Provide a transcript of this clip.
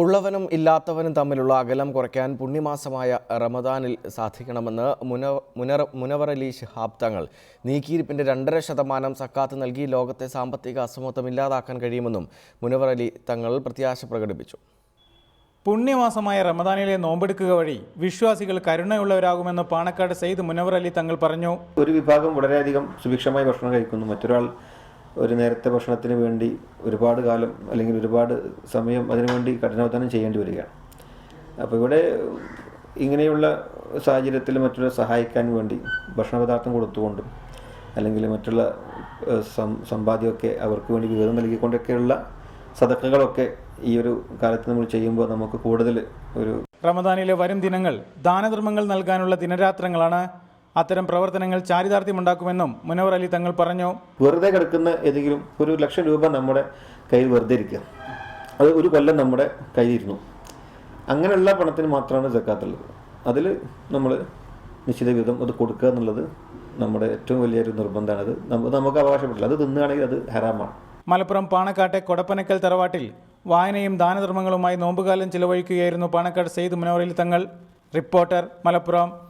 ഉള്ളവനും ഇല്ലാത്തവനും തമ്മിലുള്ള അകലം കുറയ്ക്കാൻ പുണ്യമാസമായ റമദാനിൽ സാധിക്കണമെന്ന് മുന മുനറ മുനവർ അലി ശിഹാബ് തങ്ങൾ നീക്കിയിരിപ്പിന്റെ രണ്ടര ശതമാനം സക്കാത്ത് നൽകി ലോകത്തെ സാമ്പത്തിക അസമത്വം ഇല്ലാതാക്കാൻ കഴിയുമെന്നും മുനവർ അലി തങ്ങൾ പ്രത്യാശ പ്രകടിപ്പിച്ചു. പുണ്യമാസമായ റമദാനിലെ നോമ്പെടുക്കുക വഴി വിശ്വാസികൾ കരുണയുള്ളവരാകുമെന്ന് പാണക്കാട് സെയ്ദ് മുനവർ അലി തങ്ങൾ പറഞ്ഞു. ഒരു വിഭാഗം വളരെയധികം സുഭിക്ഷമായി ഭക്ഷണം കഴിക്കുന്നു. മറ്റൊരാൾ ഒരു നേരത്തെ ഭക്ഷണത്തിന് വേണ്ടി ഒരുപാട് കാലം അല്ലെങ്കിൽ ഒരുപാട് സമയം അതിനുവേണ്ടി കഠിനാധ്വാനം ചെയ്യേണ്ടി വരികയാണ്. അപ്പോൾ ഇവിടെ ഇങ്ങനെയുള്ള സാഹചര്യത്തിൽ മറ്റുള്ള സഹായിക്കാൻ വേണ്ടി ഭക്ഷണ പദാർത്ഥം കൊടുത്തുകൊണ്ടും അല്ലെങ്കിൽ മറ്റുള്ള സമ്പാദ്യമൊക്കെ അവർക്ക് വേണ്ടി വിവരം നൽകിക്കൊണ്ടൊക്കെയുള്ള സതക്കകളൊക്കെ ഈ ഒരു കാലത്ത് നമ്മൾ ചെയ്യുമ്പോൾ നമുക്ക് കൂടുതൽ ഒരു റമദാനിലെ വരും ദിനങ്ങൾ ദാനധർമ്മങ്ങൾ നൽകാനുള്ള ദിനരാത്രങ്ങളാണ് അത്തരം പ്രവർത്തനങ്ങൾ ചാരിതാർത്ഥ്യമുണ്ടാക്കുമെന്നും മുനവർ അലി തങ്ങൾ പറഞ്ഞു. വെറുതെ കിടക്കുന്ന ഏതെങ്കിലും ഒരു ലക്ഷം രൂപ നമ്മുടെ കയ്യിൽ വെറുതെ ഇരിക്കുക. അത് ഒരു കൊല്ലം നമ്മുടെ കയ്യിലിരുന്നു. അങ്ങനെയുള്ള പണത്തിന് മാത്രമാണ് ജക്കാത്തുള്ളത് അതിൽ നമ്മൾ നിശ്ചിത വിധം അത് കൊടുക്കുക എന്നുള്ളത് നമ്മുടെ ഏറ്റവും വലിയൊരു നിർബന്ധമാണ് അത് നമുക്ക് അവകാശപ്പെട്ടില്ല അത് തിന്നുകയാണെങ്കിൽ അത് ഹരാമാണ് മലപ്പുറം പാണക്കാട്ടെ കൊടപ്പനക്കൽ തറവാട്ടിൽ വായനയും ദാനധർമ്മങ്ങളുമായി നോമ്പുകാലം ചിലവഴിക്കുകയായിരുന്നു പാണക്കാട് സെയ്ദ് മുനോറിൽ തങ്ങൾ. റിപ്പോർട്ടർ മലപ്പുറം.